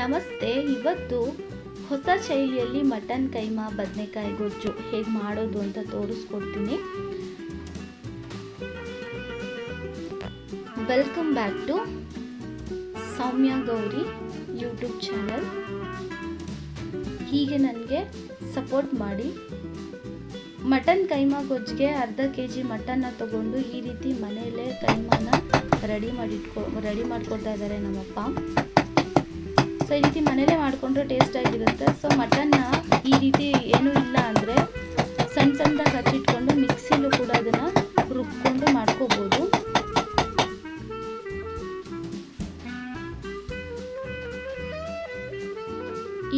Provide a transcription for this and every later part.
ನಮಸ್ತೆ, ಇವತ್ತು ಹೊಸ ಶೈಲಿಯಲ್ಲಿ ಮಟನ್ ಕೈಮಾ ಬದನೆಕಾಯಿ ಗೊಜ್ಜು ಹೇಗೆ ಮಾಡೋದು ಅಂತ ತೋರಿಸ್ಕೊಡ್ತೀನಿ. Welcome back to Soumya Gowri YouTube channel ಹೀಗೆ ನನಗೆ ಸಪೋರ್ಟ್ ಮಾಡಿ. ಮಟನ್ ಕೈಮಾ ಗೊಜ್ಜಿಗೆ ಅರ್ಧ ಕೆ ಜಿ ಮಟನ್ನ ತಗೊಂಡು ಈ ರೀತಿ ಮನೆಯಲ್ಲೇ ಕೈಮಾನ ರೆಡಿ ಮಾಡಿಟ್ಕೊ, ರೆಡಿ ಮಾಡ್ಕೊಡ್ತಾ ಇದ್ದಾರೆ ನಮ್ಮಪ್ಪ. ಸೊ ಈ ರೀತಿ ಮನೇಲೇ ಮಾಡಿಕೊಂಡ್ರೆ ಟೇಸ್ಟ್ ಆಗಿರುತ್ತೆ. ಸೊ ಮಟನ್ನ ಈ ರೀತಿ ಏನೂ ಇಲ್ಲ ಅಂದರೆ ಸಣ್ಣ ಸಣ್ಣದಾಗಿ ಹಚ್ಚಿಟ್ಕೊಂಡು ಮಿಕ್ಸಿಲೂ ಕೂಡ ಅದನ್ನು ರುಬ್ಕೊಂಡು ಮಾಡ್ಕೋಬೋದು.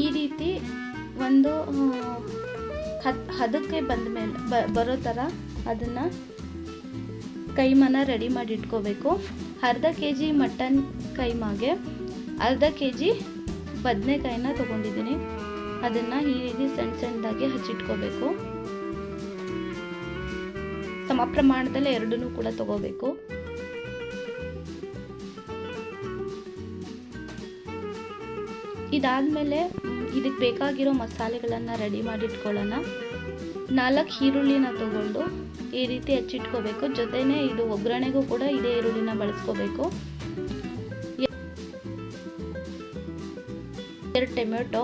ಈ ರೀತಿ ಒಂದು ಹದ್, ಹದಕ್ಕೆ ಬಂದ ಮೇಲೆ ಬರೋ ಥರ ಅದನ್ನು ಕೈಮನ ರೆಡಿ ಮಾಡಿ ಇಟ್ಕೋಬೇಕು. ಅರ್ಧ ಕೆ ಜಿ ಮಟನ್ ಕೈಮಾಗೆ, ಅರ್ಧ ಕೆ ಜಿ ಬದನೆಕಾಯಿನ ತಗೊಂಡಿದ್ದೀನಿ. ಅದನ್ನು ಈ ರೀತಿ ಸಣ್ಣ ಸಣ್ಣದಾಗಿ ಹಚ್ಚಿಟ್ಕೋಬೇಕು. ಸಮ ಪ್ರಮಾಣದಲ್ಲಿ ಎರಡನ್ನೂ ಕೂಡ ತಗೋಬೇಕು. ಇದಾದಮೇಲೆ ಇದಕ್ಕೆ ಬೇಕಾಗಿರೋ ಮಸಾಲೆಗಳನ್ನ ರೆಡಿ ಮಾಡಿಟ್ಕೊಳ್ಳೋಣ. ನಾಲ್ಕು ಈರುಳ್ಳಿನ ತಗೊಂಡು ಈ ರೀತಿ ಹಚ್ಚಿಟ್ಕೋಬೇಕು. ಜೊತೆನೇ ಇದು ಒಗ್ಗರಣೆಗೂ ಕೂಡ ಇದೇ ಈರುಳ್ಳಿನ ಬಳಸ್ಕೋಬೇಕು. ಟೊಮೆಟೊ.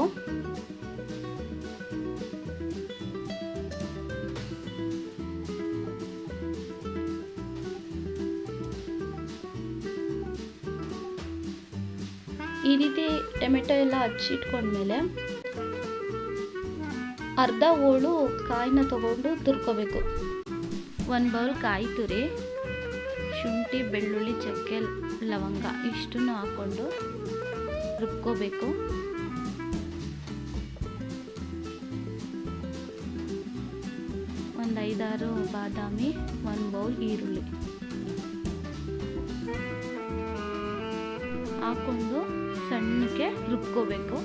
ಈ ರೀತಿ ಟೊಮೆಟೊ ಎಲ್ಲ ಹಚ್ಚಿಟ್ಕೊಂಡ್ಮೇಲೆ ಅರ್ಧ ಹೋಳು ಕಾಯಿನ ತಗೊಂಡು ತುರ್ಕೋಬೇಕು. ಒಂದು ಬೌಲ್ ಕಾಯಿ ತುರಿ, ಶುಂಠಿ, ಬೆಳ್ಳುಳ್ಳಿ, ಚಕ್ಕೆ, ಲವಂಗ ಇಷ್ಟನ್ನು ಹಾಕ್ಕೊಂಡು ರುಬ್ಕೋಬೇಕು. ಬಾದಾಮಿ ಒಂದು ಬೌಲ್ ಈರುಳ್ಳಿ ಹಾಕ್ಕೊಂಡು ಸಣ್ಣಕ್ಕೆ ರುಬ್ಕೋಬೇಕು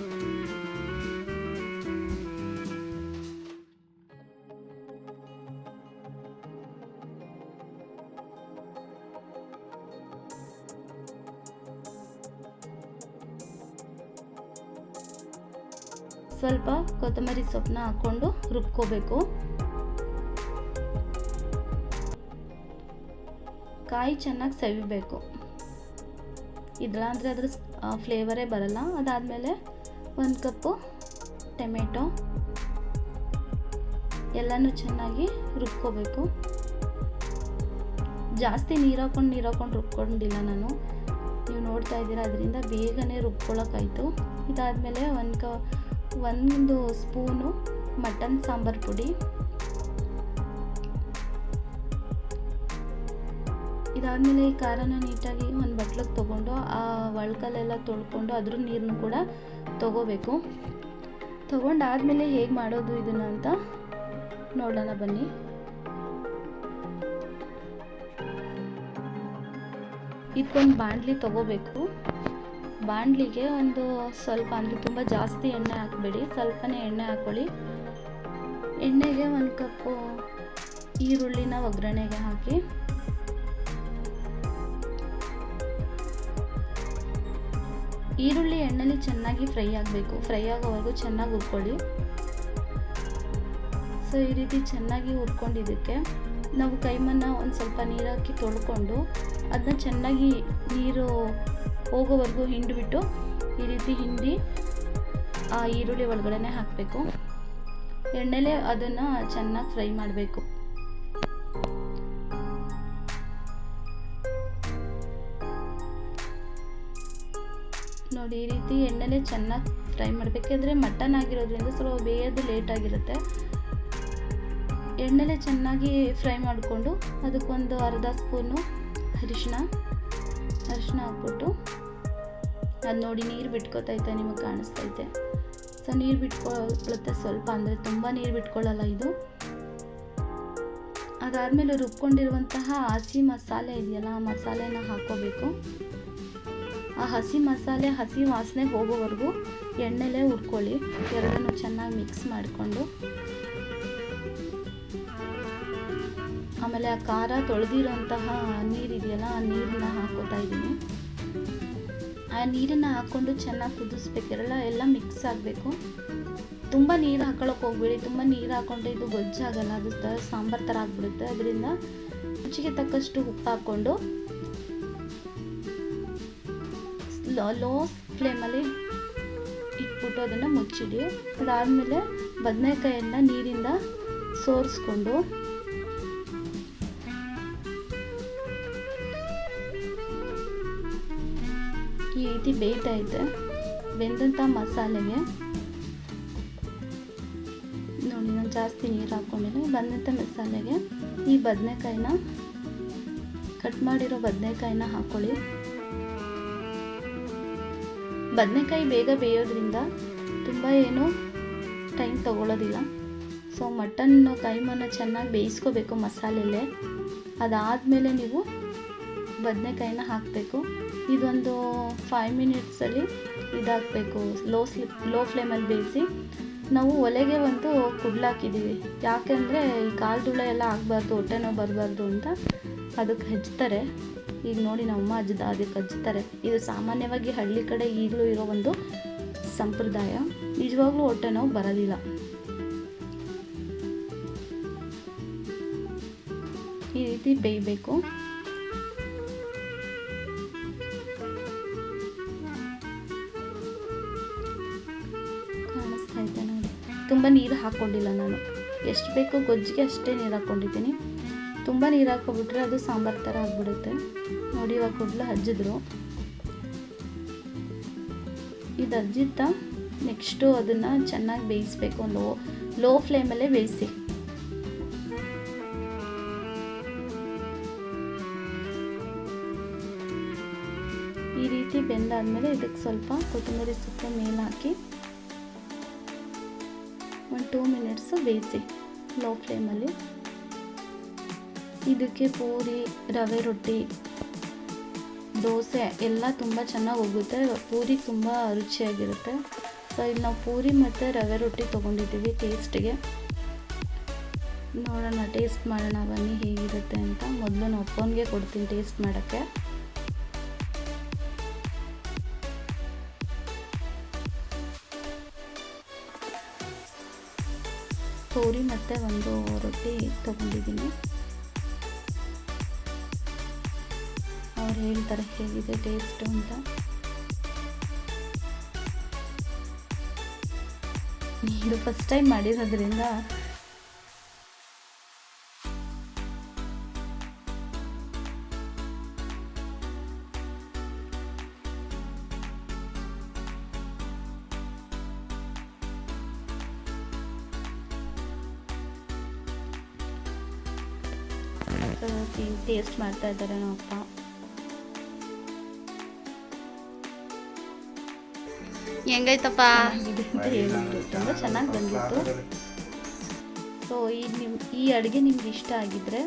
ಸ್ವಲ್ಪ ಕೊತ್ತಂಬರಿ ಸೊಪ್ಪನ್ನ ಹಾಕ್ಕೊಂಡು ರುಬ್ಕೋಬೇಕು ಕಾಯಿ ಚೆನ್ನಾಗಿ ಸವಿಬೇಕು. ಇದಿಲ್ಲಾಂದರೆ ಅದ್ರ ಫ್ಲೇವರೇ ಬರಲ್ಲ. ಅದಾದಮೇಲೆ ಒಂದು ಕಪ್ಪು ಟೊಮೆಟೊ. ಎಲ್ಲನೂ ಚೆನ್ನಾಗಿ ರುಬ್ಕೋಬೇಕು. ಜಾಸ್ತಿ ನೀರು ಹಾಕೊಂಡು ನೀರು ಹಾಕೊಂಡು ರುಬ್ಕೊಂಡಿಲ್ಲ ನಾನು. ನೀವು ನೋಡ್ತಾ ಇದ್ದೀರಾ, ಅದರಿಂದ ಬೇಗನೆ ರುಬ್ಕೊಳ್ಳೋಕ್ಕಾಯ್ತು ಇದಾದಮೇಲೆ ಒಂದು ಕ ಒಂದು ಸ್ಪೂನು ಮಟನ್ ಸಾಂಬಾರು ಪುಡಿ. ಇದಾದಮೇಲೆ ಈ ಖಾರನ ನೀಟಾಗಿ ಒಂದು ಬಟ್ಲಕ್ಕೆ ತೊಗೊಂಡು, ಆ ಒಳ್ಕಲ್ಲೆಲ್ಲ ತೊಳ್ಕೊಂಡು ಅದ್ರ ನೀರನ್ನು ಕೂಡ ತೊಗೋಬೇಕು. ತೊಗೊಂಡಾದಮೇಲೆ ಹೇಗೆ ಮಾಡೋದು ಇದನ್ನು ಅಂತ ನೋಡೋಣ ಬನ್ನಿ. ಇದಕ್ಕೊಂದು ಬಾಣಲಿ ತೊಗೋಬೇಕು. ಬಾಣಲಿಗೆ ಒಂದು ಸ್ವಲ್ಪ, ಅಂದರೆ ತುಂಬ ಜಾಸ್ತಿ ಎಣ್ಣೆ ಹಾಕಬೇಡಿ, ಸ್ವಲ್ಪನೇ ಎಣ್ಣೆ ಹಾಕ್ಕೊಳ್ಳಿ ಎಣ್ಣೆಗೆ ಒಂದು ಕಪ್ಪು ಈರುಳ್ಳಿನ ಒಗ್ಗರಣೆಗೆ ಹಾಕಿ. ಈರುಳ್ಳಿ ಎಣ್ಣೆಲಿ ಚೆನ್ನಾಗಿ ಫ್ರೈ ಆಗಬೇಕು. ಫ್ರೈ ಆಗೋವರೆಗೂ ಚೆನ್ನಾಗಿ ಹುರ್ಕೊಳ್ಳಿ. ಸೊ ಈ ರೀತಿ ಚೆನ್ನಾಗಿ ಹುರ್ಕೊಂಡಿದ್ದಕ್ಕೆ ನಾವು ಕೈಮನ್ನ ಒಂದು ಸ್ವಲ್ಪ ನೀರಾಕಿ ತೊಳ್ಕೊಂಡು ಅದನ್ನ ಚೆನ್ನಾಗಿ ನೀರು ಹೋಗೋವರೆಗೂ ಹಿಂಡಿಬಿಟ್ಟು ಈ ರೀತಿ ಹಿಂಡಿ ಆ ಈರುಳ್ಳಿ ಒಳಗಡೆ ಹಾಕಬೇಕು. ಎಣ್ಣೆಲೆ ಅದನ್ನು ಚೆನ್ನಾಗಿ ಫ್ರೈ ಮಾಡಬೇಕು. ನೋಡಿ ಈ ರೀತಿ ಎಣ್ಣೆಲೆ ಚೆನ್ನಾಗಿ ಫ್ರೈ ಮಾಡಬೇಕಂದ್ರೆ ಮಟನ್ ಆಗಿರೋದ್ರಿಂದ ಸ್ವಲ್ಪ ಬೇಯೋದು ಲೇಟ್ ಆಗಿರುತ್ತೆ. ಎಣ್ಣೆಲೆ ಚೆನ್ನಾಗಿ ಫ್ರೈ ಮಾಡಿಕೊಂಡು ಅದಕ್ಕೊಂದು ಅರ್ಧ ಸ್ಪೂನು ಅರಿಶಿನ ಅರಿಶಿನ ಹಾಕ್ಬಿಟ್ಟು ಅದು ನೋಡಿ ನೀರು ಬಿಟ್ಕೋತೈತೆ ನಿಮಗೆ ಕಾಣಿಸ್ತೈತೆ ಸೊ, ನೀರು ಬಿಟ್ಕೊಳ್ಳುತ್ತೆ ಸ್ವಲ್ಪ, ಅಂದರೆ ತುಂಬ ನೀರು ಬಿಟ್ಕೊಳ್ಳಲ್ಲ ಇದು. ಅದಾದಮೇಲೆ ರುಬ್ಕೊಂಡಿರುವಂತಹ ಹಸಿ ಮಸಾಲೆ ಇದೆಯಲ್ಲ, ಆ ಮಸಾಲೆನ ಹಾಕ್ಕೋಬೇಕು ಆ ಹಸಿ ಮಸಾಲೆ, ಹಸಿ ವಾಸನೆ ಹೋಗೋವರೆಗೂ ಎಣ್ಣೆಲೇ ಹುರ್ಕೊಳ್ಳಿ. ಎರಡನ್ನೂ ಚೆನ್ನಾಗಿ ಮಿಕ್ಸ್ ಮಾಡಿಕೊಂಡು. ಆಮೇಲೆ ಆ ಖಾರ ತೊಳೆದಿರೋಂತಹ ನೀರಿದೆಯಲ್ಲ ಆ ನೀರನ್ನ ಹಾಕೋತಾ ಇದ್ದೀನಿ. ಆ ನೀರನ್ನು ಹಾಕ್ಕೊಂಡು ಚೆನ್ನಾಗಿ ಕುದಿಸ್ಬೇಕು. ಎಲ್ಲ ಮಿಕ್ಸ್ ಆಗಬೇಕು. ತುಂಬ ನೀರು ಹಾಕೊಳ್ಳೋಕೆ ಹೋಗ್ಬೇಡಿ. ತುಂಬ ನೀರು ಹಾಕೊಂಡ್ರೆ ಇದು ಗೊಜ್ಜಾಗಲ್ಲ, ಅದು ಸಾಂಬಾರು ಥರ ಆಗಿಬಿಡುತ್ತೆ. ಅದರಿಂದ ರುಚಿಗೆ ತಕ್ಕಷ್ಟು ಉಪ್ಪು ಹಾಕ್ಕೊಂಡು ಲೋ ಫ್ಲೇಮಲ್ಲಿ ಇಟ್ಬಿಟ್ಟು ಅದನ್ನು ಮುಚ್ಚಿಡಿ. ಅದಾದಮೇಲೆ ಬದನೆಕಾಯನ್ನ ನೀರಿಂದ ಸೋರಿಸ್ಕೊಂಡು ಈ ರೀತಿ ಬೇಯ್ತೈತೆ ಬೆಂದಂಥ ಮಸಾಲೆಗೆ ನೋಡಿ, ನಾನು ಜಾಸ್ತಿ ನೀರು ಹಾಕೊಂಡಿದ್ದೆ ಬಂದಂಥ ಮಸಾಲೆಗೆ ಈ ಬದನೆಕಾಯಿನ ಕಟ್ ಮಾಡಿರೋ ಬದನೆಕಾಯಿನ ಹಾಕ್ಕೊಳ್ಳಿ ಬದನೆಕಾಯಿ ಬೇಗ ಬೇಯೋದ್ರಿಂದ ತುಂಬ ಏನು ಟೈಮ್ ತಗೊಳ್ಳೋದಿಲ್ಲ ಸೊ ಮಟನ್ನು ಕೈಮನ್ನ ಚೆನ್ನಾಗಿ ಬೇಯಿಸ್ಕೋಬೇಕು ಮಸಾಲೆಲೆ. ಅದಾದಮೇಲೆ ನೀವು ಬದನೆಕಾಯಿನ ಹಾಕಬೇಕು. ಇದೊಂದು ಫೈವ್ ಮಿನಿಟ್ಸಲ್ಲಿ ಇದಾಗಬೇಕು. ಲೋ ಸ್ಲಿಪ್ ಲೋ ಫ್ಲೇಮಲ್ಲಿ ಬೇಯಿಸಿ. ನಾವು ಒಲೆಗೆ ಒಂದು ಕುಡ್ಲಾಕಿದ್ದೀವಿ. ಯಾಕೆಂದರೆ ಈ ಕಾಲು ಧೂಳೆ ಎಲ್ಲ ಆಗಬಾರ್ದು ಹೊಟ್ಟೆ ನೋವು ಬರಬಾರ್ದು ಅಂತ. ಅದಕ್ಕೆ ಹಚ್ತಾರೆ. ಈಗ ನೋಡಿ ನಮ್ಮಮ್ಮ ಅಜ್ಜದ ಅದಕ್ಕೆ ಹಚ್ತಾರೆ. ಇದು ಸಾಮಾನ್ಯವಾಗಿ ಹಳ್ಳಿ ಕಡೆ ಈಗಲೂ ಇರೋ ಒಂದು ಸಂಪ್ರದಾಯ. ನಿಜವಾಗ್ಲೂ ಹೊಟ್ಟೆ ನೋವು ಬರೋದಿಲ್ಲ ಈ ರೀತಿ ಬೇಯಬೇಕು. ತುಂಬ ನೀರು ಹಾಕ್ಕೊಂಡಿಲ್ಲ ನಾನು. ಎಷ್ಟು ಬೇಕೋ ಗೊಜ್ಜಿಗೆ ಅಷ್ಟೇ ನೀರು ಹಾಕ್ಕೊಂಡಿದ್ದೀನಿ. ತುಂಬ ನೀರು ಹಾಕೊಬಿಟ್ರೆ ಅದು ಸಾಂಬಾರು ಥರ ಆಗಿಬಿಡುತ್ತೆ. ನೋಡಿ ಇವಾಗ ಕುಡ್ಲ ಹಜ್ಜಿದ್ರು ಇದು ಹಜ್ಜಿತ್ತ ನೆಕ್ಸ್ಟು ಅದನ್ನು ಚೆನ್ನಾಗಿ ಬೇಯಿಸ್ಬೇಕು. ಲೋ ಲೋ ಫ್ಲೇಮಲ್ಲೇ ಬೇಯಿಸಿ. ಈ ರೀತಿ ಬೆಂದಾದಮೇಲೆ ಇದಕ್ಕೆ ಸ್ವಲ್ಪ ಕೊತ್ತಂಬರಿ ಸೊಪ್ಪು ಮೇಲೆ ಹಾಕಿ ಒಂದು ಟೂ ಮಿನಿಟ್ಸು ಬೇಯಿಸಿ. ಲೋ ಫ್ಲೇಮಲ್ಲಿ. ಇದಕ್ಕೆ ಪೂರಿ, ರವೆ ರೊಟ್ಟಿ, ದೋಸೆ ಎಲ್ಲ ತುಂಬ ಚೆನ್ನಾಗಿ ಹೋಗುತ್ತೆ. ಪೂರಿ ತುಂಬ ರುಚಿಯಾಗಿರುತ್ತೆ. ಸೊ ಇಲ್ಲಿ ನಾವು ಪೂರಿ ಮತ್ತು ರವೆ ರೊಟ್ಟಿ ತೊಗೊಂಡಿದ್ದೀವಿ ಟೇಸ್ಟಿಗೆ ನೋಡೋಣ ಟೇಸ್ಟ್ ಮಾಡೋಣ ಬನ್ನಿ ಹೇಗಿರುತ್ತೆ ಅಂತ. ಮೊದಲು ನಾನು ಅಪ್ಪನಿಗೆ ಕೊಡ್ತೀನಿ ಟೇಸ್ಟ್ ಮಾಡೋಕ್ಕೆ. ಪೂರಿ ಮತ್ತು ಒಂದು ರೊಟ್ಟಿ ತೊಗೊಂಡಿದ್ದೀನಿ. ಅವ್ರು ಹೇಳ್ತಾರೆ ಹೇಗಿದೆ ಟೇಸ್ಟ್ ಅಂತ. ಇದು ಫಸ್ಟ್ ಟೈಮ್ ಮಾಡಿರೋದ್ರಿಂದ ಟೇಸ್ಟ್ ಮಾಡ್ತಾ ಇದ್ದಾರೆ ನಮ್ಮ ಅಪ್ಪ. ಹೆಂಗೈತಪ್ಪ? ತುಂಬ ಚೆನ್ನಾಗಿ ಬಂದಿತ್ತು. ಸೊ ಈ ನಿಮ್ಮ ಈ ಅಡುಗೆ ನಿಮ್ಗೆ ಇಷ್ಟ ಆಗಿದ್ದರೆ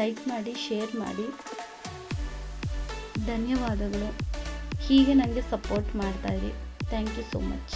ಲೈಕ್ ಮಾಡಿ ಶೇರ್ ಮಾಡಿ. ಧನ್ಯವಾದಗಳು. ಹೀಗೆ ನನಗೆ ಸಪೋರ್ಟ್ ಮಾಡ್ತಾಯಿರಿ ಥ್ಯಾಂಕ್ ಯು ಸೋ ಮಚ್